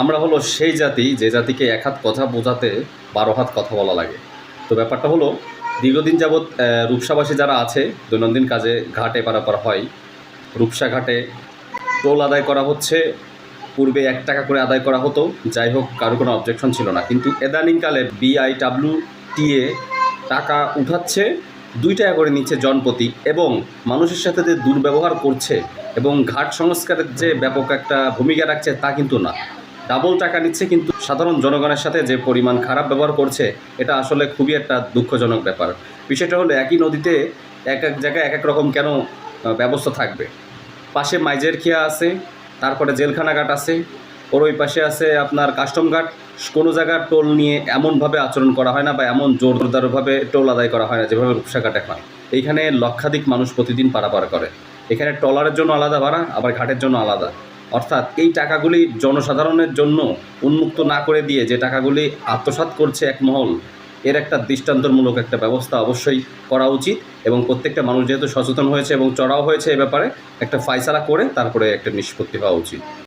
আমরা হলো সেই জাতি, যে জাতিকে এক হাত কথা বোঝাতে বারো হাত কথা বলা লাগে। তো ব্যাপারটা হলো, দীর্ঘদিন যাবৎ রূপসাবাসী যারা আছে, দৈনন্দিন কাজে ঘাটে পারাপার হয়। রূপসা ঘাটে টোল আদায় করা হচ্ছে। পূর্বে এক টাকা করে আদায় করা হতো। যাই হোক, কারও কোনো অবজেকশন ছিল না। কিন্তু এদানিংকালে বিআইডাব্লিউ টিএ টাকা উঠাচ্ছে, দুই টাকা করে নিচ্ছে জনপ্রতি এবং মানুষের সাথে যে দুর্ব্যবহার করছে এবং ঘাট সংস্কারের যে ব্যাপক একটা ভূমিকা রাখছে তা কিন্তু না। ডাবল টাকা নিচ্ছে কিন্তু সাধারণ জনগণের সাথে যে পরিমাণ খারাপ ব্যবহার করছে, এটা আসলে খুবই একটা দুঃখজনক ব্যাপার। বিষয়টা হলো একই নদীতে এক এক জায়গায় এক এক রকম কেন ব্যবস্থা থাকবে? পাশে মাইজের খিয়া আছে, তারপরে জেলখানা ঘাট আছে, ওর ওই পাশে আছে আপনার কাস্টম ঘাট। কোনো জায়গার টোল নিয়ে এমনভাবে আচরণ করা হয় না বা এমন জোরদারভাবে টোল আদায় করা হয় না, যেভাবে রূপসা ঘাট এখন এইখানে লক্ষাধিক মানুষ প্রতিদিন পারাপার করে। এখানে ট্রলারের জন্য আলাদা ভাড়া, আবার ঘাটের জন্য আলাদা। অর্থাৎ এই টাকাগুলি জনসাধারণের জন্য উন্মুক্ত না করে দিয়ে যে টাকাগুলি আত্মসাত করছে এক মহল, এর একটা দৃষ্টান্তমূলক একটা ব্যবস্থা অবশ্যই করা উচিত এবং প্রত্যেকটা মানুষ যেহেতু সচেতন হয়েছে এবং চড়াও হয়েছে এ ব্যাপারে, একটা ফায়সালা করে তারপরে একটা নিষ্পত্তি হওয়া উচিত।